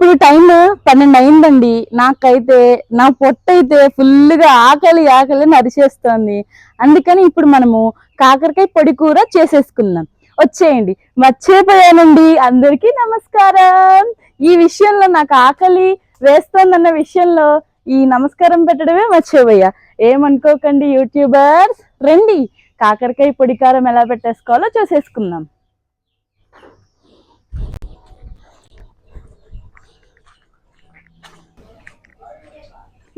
ఇప్పుడు టైం పన్నెండు అయిందండి. నాకైతే నా పొట్ట అయితే ఫుల్గా ఆకలి ఆకలి నరిచేస్తోంది. అందుకని ఇప్పుడు మనము కాకరకాయ పొడి కూర చేసేసుకుందాం. వచ్చేయండి. మర్చిపోయానండి. అందరికీ నమస్కారం. ఈ విషయంలో నాకు ఆకలి వేస్తోందన్న విషయంలో ఈ నమస్కారం పెట్టడమే మర్చిపోయా. ఏమనుకోకండి యూట్యూబర్స్. రండి. కాకరకాయ పొడి కారం ఎలా పెట్టేసుకోవాలో చూసేసుకుందాం.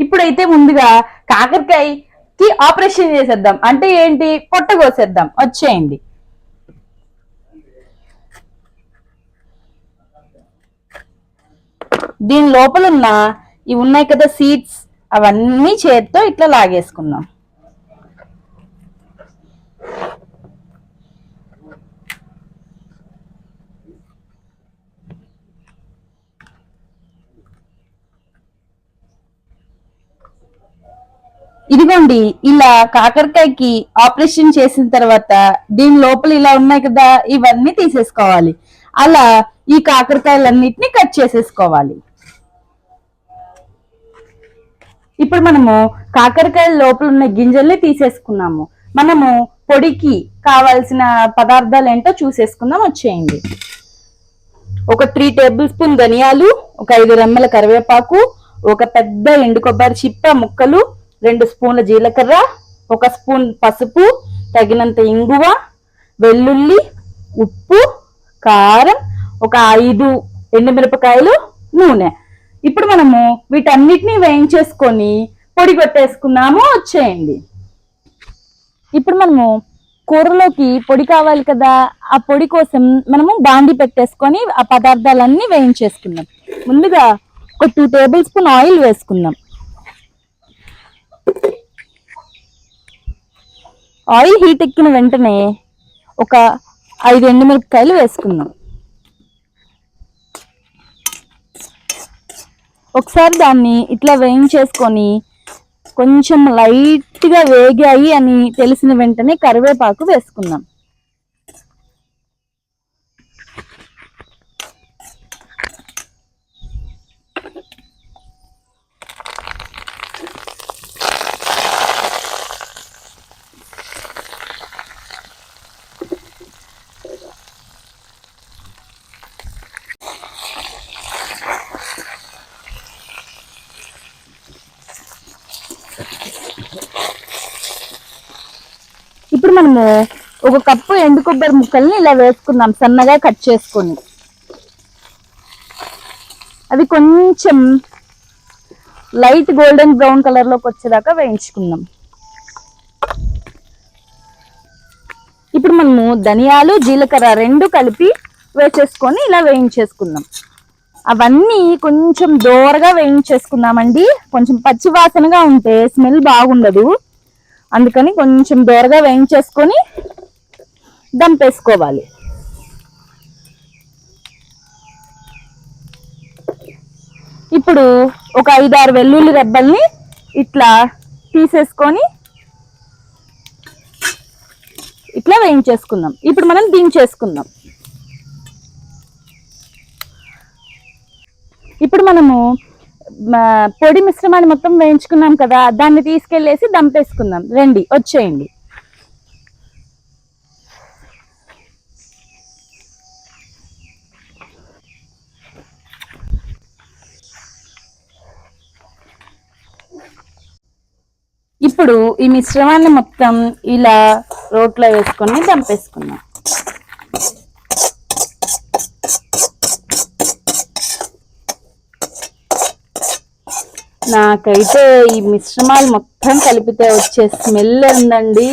ఇప్పుడైతే ముందుగా కాకరకాయకి ఆపరేషన్ చేసేద్దాం. అంటే ఏంటి? పొట్ట కోసేద్దాం. వచ్చేయండి. దీని లోపల ఉన్న ఇవి ఉన్నాయి కదా సీడ్స్ అవన్నీ చేత్తో ఇట్లా లాగేసుకుందాం. ఇదిగోండి ఇలా కాకరకాయకి ఆపరేషన్ చేసిన తర్వాత దీని లోపల ఇలా ఉన్నాయి కదా ఇవన్నీ తీసేసుకోవాలి. అలా ఈ కాకరకాయలన్నిటిని కట్ చేసేసుకోవాలి. ఇప్పుడు మనము కాకరకాయల లోపల ఉన్న గింజల్ని తీసేసుకున్నాము. మనము పొడికి కావాల్సిన పదార్థాలు ఏంటో చూసేసుకుందాం వచ్చేయండి. ఒక త్రీ టేబుల్ స్పూన్ ధనియాలు ఒక ఐదు రెమ్మల కరివేపాకు ఒక పెద్ద ఎండు కొబ్బరి చిప్ప ముక్కలు రెండు స్పూన్ల జీలకర్ర ఒక స్పూన్ పసుపు తగినంత ఇంగువ వెల్లుల్లి ఉప్పు కారం ఒక ఐదు ఎండుమిరపకాయలు నూనె. ఇప్పుడు మనము వీటన్నిటిని వేయించేసుకొని పొడి కొట్టేసుకున్నాము వచ్చేయండి. ఇప్పుడు మనము కూరలోకి పొడి కావాలి కదా ఆ పొడి కోసం మనము బాండి పెట్టేసుకొని ఆ పదార్థాలన్నీ వేయించేసుకుందాం. ముందుగా ఒక టూ టేబుల్ స్పూన్ ఆయిల్ వేసుకుందాం. ఆయిల్ హీట్ ఎక్కిన వెంటనే ఒక ఐదు ఎండుమిరపకాయలు వేసుకుందాం. ఒకసారి దాన్ని ఇట్లా వేయించేసుకొని కొంచెం లైట్గా వేగాయి అని తెలిసిన వెంటనే కరివేపాకు వేసుకుందాం. ఇప్పుడు మనము ఒక కప్పు ఎండు కొబ్బరి ముక్కల్ని ఇలా వేసుకుందాం సన్నగా కట్ చేసుకొని. అవి కొంచెం లైట్ గోల్డెన్ బ్రౌన్ కలర్లోకి వచ్చేదాకా వేయించుకుందాం. ఇప్పుడు మనము ధనియాలు జీలకర్ర రెండు కలిపి వేసేసుకొని ఇలా వేయించేసుకుందాం. అవన్నీ కొంచెం దోరగా వేయించేసుకుందామండి. కొంచెం పచ్చి వాసనగా ఉంటే స్మెల్ బాగుండదు. అందుకని కొంచెం దోరగా వేయించేసుకొని దంపేసుకోవాలి. ఇప్పుడు ఒక ఐదారు వెల్లుల్లి రెబ్బల్ని ఇట్లా తీసేసుకొని ఇట్లా వేయించేసుకుందాం. ఇప్పుడు మనం దించేసుకుందాం. ఇప్పుడు మనము పొడి మిశ్రమాన్ని మొత్తం వేయించుకున్నాం కదా దాన్ని తీసుకెళ్ళేసి దంపేసుకుందాం. రండి వచ్చేయండి. ఇప్పుడు ఈ మిశ్రమాన్ని మొత్తం ఇలా రోట్లో వేసుకొని దంపేసుకుందాం. నాకైతే ఈ మిశ్రమాలు మొత్తం కలిపితే వచ్చే స్మెల్ ఉందండి.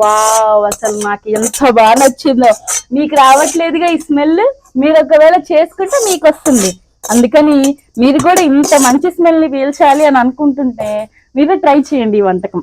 వావ్ అసలు నాకు ఎంత బాగా నచ్చిందో. మీకు రావట్లేదుగా ఈ స్మెల్? మీరు ఒకవేళ చేసుకుంటే మీకు వస్తుంది. అందుకని మీరు కూడా ఇంత మంచి స్మెల్ని పీల్చాలి అని అనుకుంటుంటే మీరు ట్రై చేయండి ఈ వంటకం.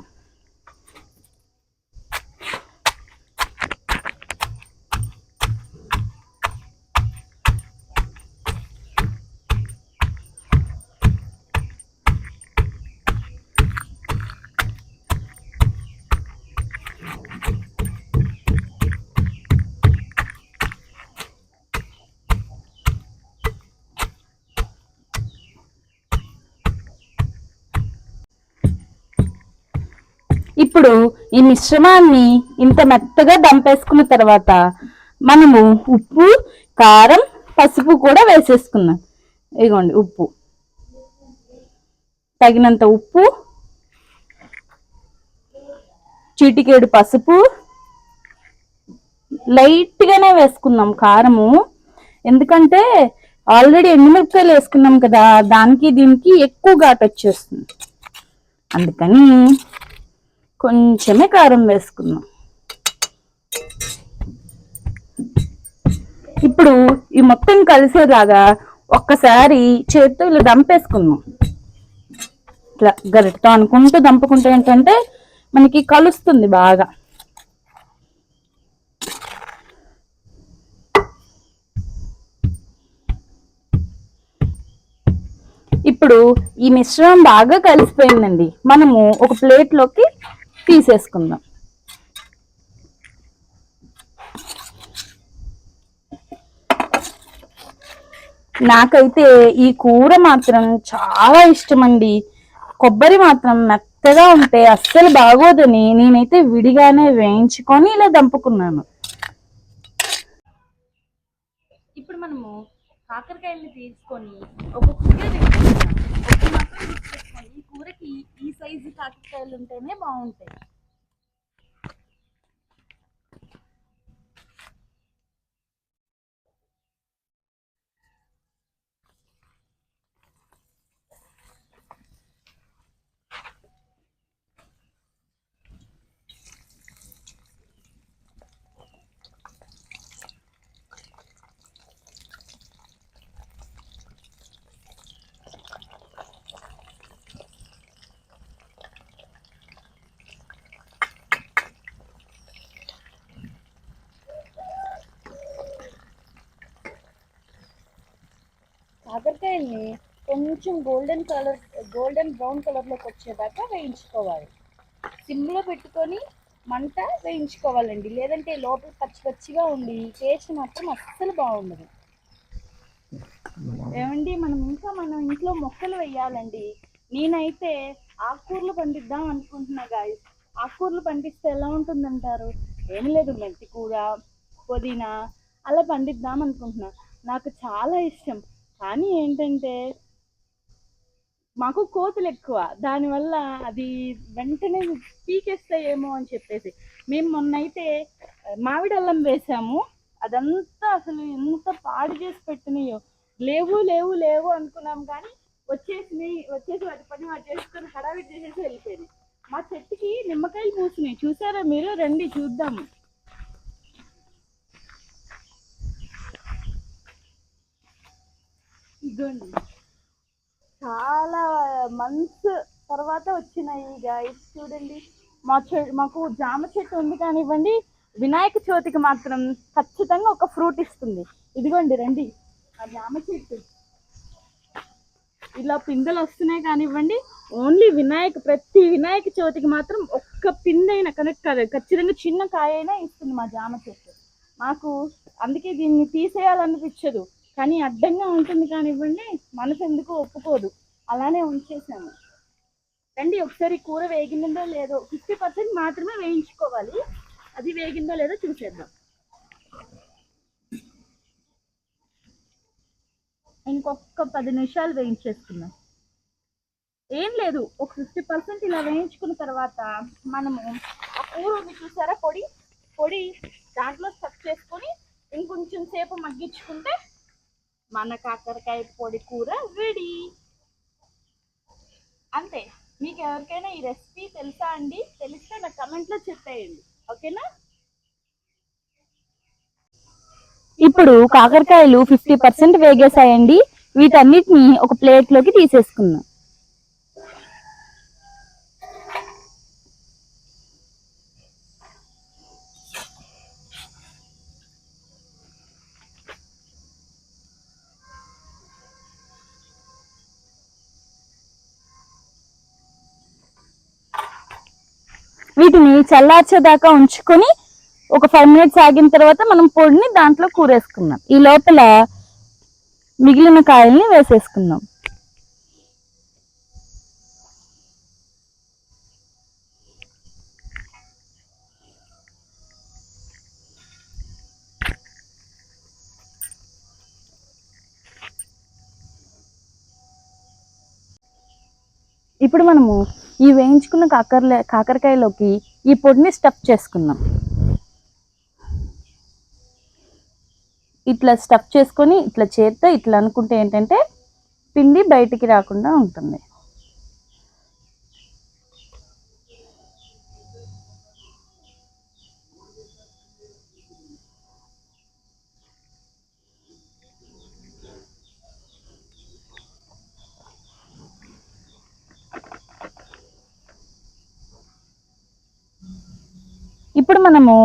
ఇప్పుడు ఈ మిశ్రమాన్ని ఇంత మెత్తగా దంపేసుకున్న తర్వాత మనము ఉప్పు కారం పసుపు కూడా వేసేసుకుందాం. ఇదిగోండి ఉప్పు. తగినంత ఉప్పు చిటికేడు పసుపు లైట్గానే వేసుకుందాం కారము. ఎందుకంటే ఆల్రెడీ ఎండుమిరపకాయలు వేసుకున్నాం కదా దానికి దీనికి ఎక్కువ ఘాటు వచ్చేస్తుంది. అందుకని కొంచెమే కారం వేసుకుందాం. ఇప్పుడు ఈ మొత్తం కలిసేలాగా ఒక్కసారి చేతితో ఇలా దంపేసుకుందాం. ఇట్లా గరిటతో అనుకుంటూ దంపుకుంటే ఏంటంటే మనకి కలుస్తుంది బాగా. ఇప్పుడు ఈ మిశ్రమం బాగా కలిసిపోయిందండి. మనము ఒక ప్లేట్లోకి తీసేసుకుందాం. నాకైతే ఈ కూర మాత్రం చాలా ఇష్టం అండి కొబ్బరి మాత్రం మెత్తగా ఉంటే అస్సలు బాగోదని నేనైతే విడిగానే వేయించుకొని ఇలా దంపుకున్నాను. ఇప్పుడు మనము కాకరకాయల్ని తీసుకొని ఒక కుక్కర్ ఈ కూరకి ఈ సైజు కాకరకాయలు ఉంటేనే బాగుంటాయి. కాకరకాయల్ని కొంచెం గోల్డెన్ కలర్ గోల్డెన్ బ్రౌన్ కలర్లోకి వచ్చేదాకా వేయించుకోవాలి. సిమ్లో పెట్టుకొని మంట వేయించుకోవాలండి. లేదంటే లోపల పచ్చి పచ్చిగా ఉండి టేస్ట్ మాత్రం అస్సలు బాగుండదు. ఏమండి మనం ఇంకా మనం ఇంట్లో మొక్కలు వేయాలండి. నేనైతే ఆకుకూరలు పండిద్దాం అనుకుంటున్నా గాయస్ ఆకుకూరలు పండిస్తే ఎలా ఉంటుందంటారు? ఏం లేదు మెంతి కూర పుదీనా అలా పండిద్దాం అనుకుంటున్నా. నాకు చాలా ఇష్టం. కానీ ఏంటంటే మాకు కోతులు ఎక్కువ. దానివల్ల అది వెంటనే పీకేస్తాయేమో అని చెప్పేసి. మేము మొన్నైతే మామిడి అల్లం వేసాము. అదంతా అసలు ఎంత పాడు చేసి పెట్టినాయో. లేవు లేవు లేవు అనుకున్నాం కానీ వచ్చేసినాయి వచ్చేసి వాటి పని వాటి చేసుకొని హడావిడి చేసేసి వెళ్ళిపోయింది మా చెట్టుకి నిమ్మకాయలు పూసినాయి. చూసారా మీరు? రండి చూద్దాము. ఇదిగోండి. చాలా మంత్స్ తర్వాత వచ్చినాయి గైస్ చూడండి. మా చె మాకు జామ చెట్టు ఉంది కానివ్వండి వినాయక చవితికి మాత్రం ఖచ్చితంగా ఒక ఫ్రూట్ ఇస్తుంది. ఇదిగోండి రండి. ఆ జామ చెట్టు. ఇలా పిందెలు వస్తున్నాయి కానివ్వండి ఓన్లీ వినాయక ప్రతి వినాయక చవితికి మాత్రం ఒక్క పిందైనా కనెక్ట్ కాదు ఖచ్చితంగా చిన్న కాయ అయినా ఇస్తుంది మా జామ చెట్టు. మాకు అందుకే దీన్ని తీసేయాలనిపించదు. కానీ అడ్డంగా ఉంటుంది కానివ్వండి మనసు ఎందుకు ఒప్పుకోదు. అలానే ఉంచేసాము. రండి ఒకసారి కూర వేగిందో లేదో ఫిఫ్టీ పర్సెంట్ మాత్రమే వేయించుకోవాలి. అది వేగిందో లేదో చూసేద్దాం. ఇంకొక పది నిమిషాలు వేయించేసుకుందాం. ఏం లేదు ఒక ఫిఫ్టీ పర్సెంట్ ఇలా వేయించుకున్న తర్వాత మనము ఆ కూర ఉంది చూసారా పొడి? పొడి దాంట్లో స్టఫ్ చేసుకొని ఇంకొంచెం సేపు మగ్గించుకుంటే మన కాకరకాయ పొడి కూర రెడీ. అంతే. మీకు ఎవరికైనా ఈ రెసిపీ తెలుసా అండి? తెలిస్తే నా కమెంట్లో చెప్పేయండి. ఓకేనా? ఇప్పుడు కాకరకాయలు ఫిఫ్టీ పర్సెంట్ వేగేసాయండి వీటన్నిటిని ఒక ప్లేట్లోకి తీసేసుకుందాం. వీటిని చల్లార్చేదాకా ఉంచుకొని ఒక ఫైవ్ మినిట్స్ ఆగిన తర్వాత మనం పొడిని దాంట్లో కూరేసుకుందాం. ఈ లోపల మిగిలిన కాయల్ని వేసేసుకుందాం. ఇప్పుడు మనము ఈ వేయించుకున్న కాకరలే కాకరకాయలోకి ఈ పొడిని స్టఫ్ చేసుకుందాం. ఇట్లా స్టఫ్ చేసుకొని ఇట్లా చేత్తో ఇట్లా అనుకుంటే ఏంటంటే పిండి బయటికి రాకుండా ఉంటుంది ఇప్పుడు మనము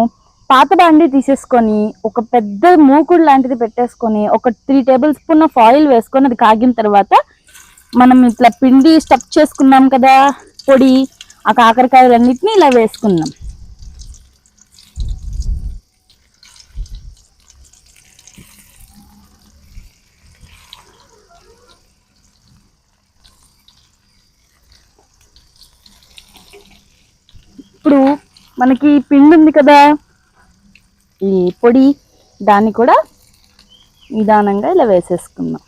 పాత బాండి తీసేసుకొని ఒక పెద్ద మూకుడు లాంటిది పెట్టేసుకొని ఒక three tablespoon of oil వేసుకొని అది కాగిన తర్వాత మనం ఇట్లా పిండి స్టఫ్ చేసుకున్నాం కదా పొడి ఆ కాకరకాయలన్నిటిని ఇలా వేసుకున్నాం ఇప్పుడు మనకి పిండి ఉంది కదా. ఈ పొడి దాన్ని కూడా నిదానంగా ఇలా వేసేసుకుందాం.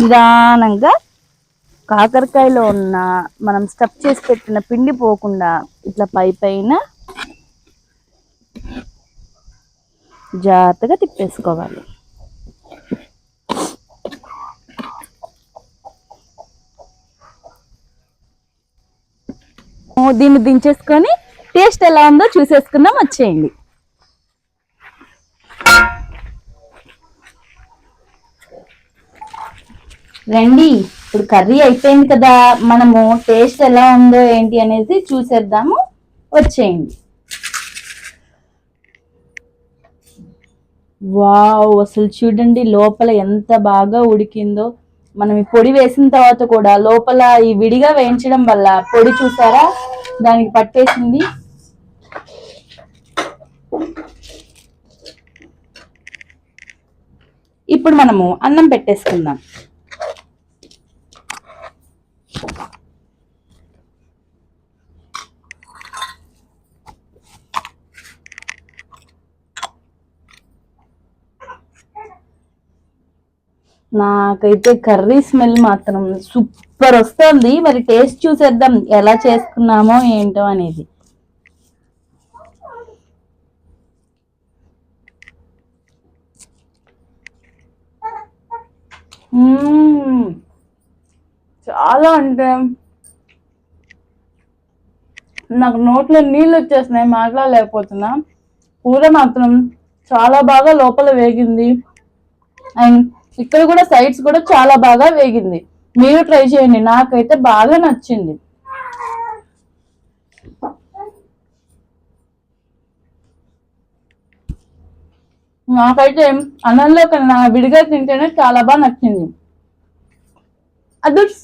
నిదానంగా కాకరకాయలో ఉన్న మనం స్టఫ్ చేసి పెట్టిన పిండి పోకుండా ఇట్లా పై పైన జాగ్రత్తగా తిప్పేసుకోవాలి. దీన్ని దించేసుకొని టేస్ట్ ఎలా ఉందో చూసేసుకుందాం వచ్చేయండి. రండి ఇప్పుడు కర్రీ అయిపోయింది కదా మనము టేస్ట్ ఎలా ఉందో ఏంటి అనేది చూసేద్దాము వచ్చేయండి. వావ్ అసలు చూడండి లోపల ఎంత బాగా ఉడికిందో. మనం ఈ పొడి వేసిన తర్వాత కూడా లోపల ఈ విడిగా వేయించడం వల్ల పొడి చూసారా? దానికి పట్టేసింది. ఇప్పుడు మనము అన్నం పెట్టేసుకుందాం. నాకైతే కర్రీ స్మెల్ మాత్రం సూపర్ వస్తుంది. మరి టేస్ట్ చూసేద్దాం ఎలా చేసుకున్నామో ఏంటో అనేది. చాలా అంటే నాకు నోట్లో నీళ్ళు వచ్చేస్తున్నాయి మాట్లాడలేకపోతున్నా. కూర మాత్రం చాలా బాగా లోపల వేగింది. అండ్ ఇక్కడ కూడా సైడ్స్ కూడా చాలా బాగా వేగింది. మీరు ట్రై చేయండి. నాకైతే బాగా నచ్చింది. నాకైతే అన్నంలో కన్నా విడిగా తింటేనే చాలా బాగా నచ్చింది. అదుర్స్